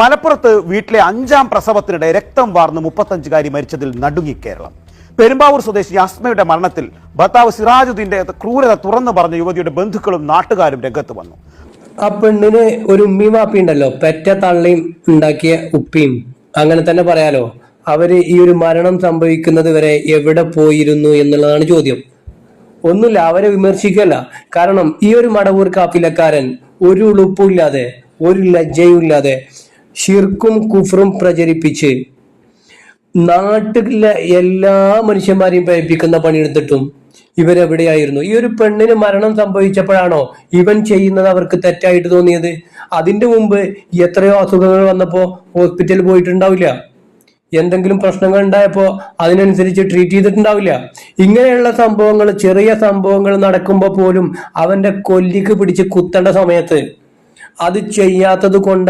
മലപ്പുറത്ത് വീട്ടിലെ അഞ്ചാം പ്രസവത്തിനിടെ രക്തം വാർന്ന് മുപ്പത്തഞ്ചുകാരി മരിച്ചതിൽ നടുങ്ങി കേരളം. പെരുമ്പാവൂർ സ്വദേശി അസ്മയുടെ മരണത്തിൽ ഭർത്താവ് സിറാജുദ്ദീന്റെ ക്രൂരത തുറന്നു പറഞ്ഞ യുവതിയുടെ ബന്ധുക്കളും നാട്ടുകാരും രംഗത്ത് വന്നു. ആ പെണ്ണിന് ഒരു ഉമ്മയും വാപ്പി ഉണ്ടല്ലോ. പെറ്റ തള്ളയും ഉണ്ടാക്കിയ ഉപ്പിയും. അങ്ങനെ തന്നെ പറയാലോ അവർ ഈ ഒരു മരണം സംഭവിക്കുന്നത് വരെ എവിടെ പോയിരുന്നു എന്നുള്ളതാണ് ചോദ്യം. ഒന്നുമില്ല അവരെ വിമർശിക്കല്ല കാരണം ഈ ഒരു മടവൂർ കാപ്പിലക്കാരൻ ഒരു ഉളുപ്പുമില്ലാതെ ഒരു ലജ്ജയുമില്ലാതെ ഷിർക്കും കുഫറും പ്രചരിപ്പിച്ച് നാട്ടിലെ എല്ലാ മനുഷ്യന്മാരെയും പഴിപ്പിക്കുന്ന പണിയെടുത്തിട്ടും ഇവരെവിടെയായിരുന്നു? ഈ ഒരു പെണ്ണിന് മരണം സംഭവിച്ചപ്പോഴാണോ ഇവൻ ചെയ്യുന്നത് അവർക്ക് തെറ്റായിട്ട് തോന്നിയത്? അതിന്റെ മുമ്പ് എത്രയോ അസുഖങ്ങൾ വന്നപ്പോ ഹോസ്പിറ്റലിൽ പോയിട്ടുണ്ടാവില്ല. എന്തെങ്കിലും പ്രശ്നങ്ങൾ ഉണ്ടായപ്പോ അതിനനുസരിച്ച് ട്രീറ്റ് ചെയ്തിട്ടുണ്ടാവില്ല. ഇങ്ങനെയുള്ള സംഭവങ്ങൾ ചെറിയ സംഭവങ്ങൾ നടക്കുമ്പോൾ പോലും അവന്റെ കൊല്ലിക്ക് പിടിച്ച് കുത്തേണ്ട സമയത്ത് അത് ചെയ്യാത്തത് കൊണ്ടാണ്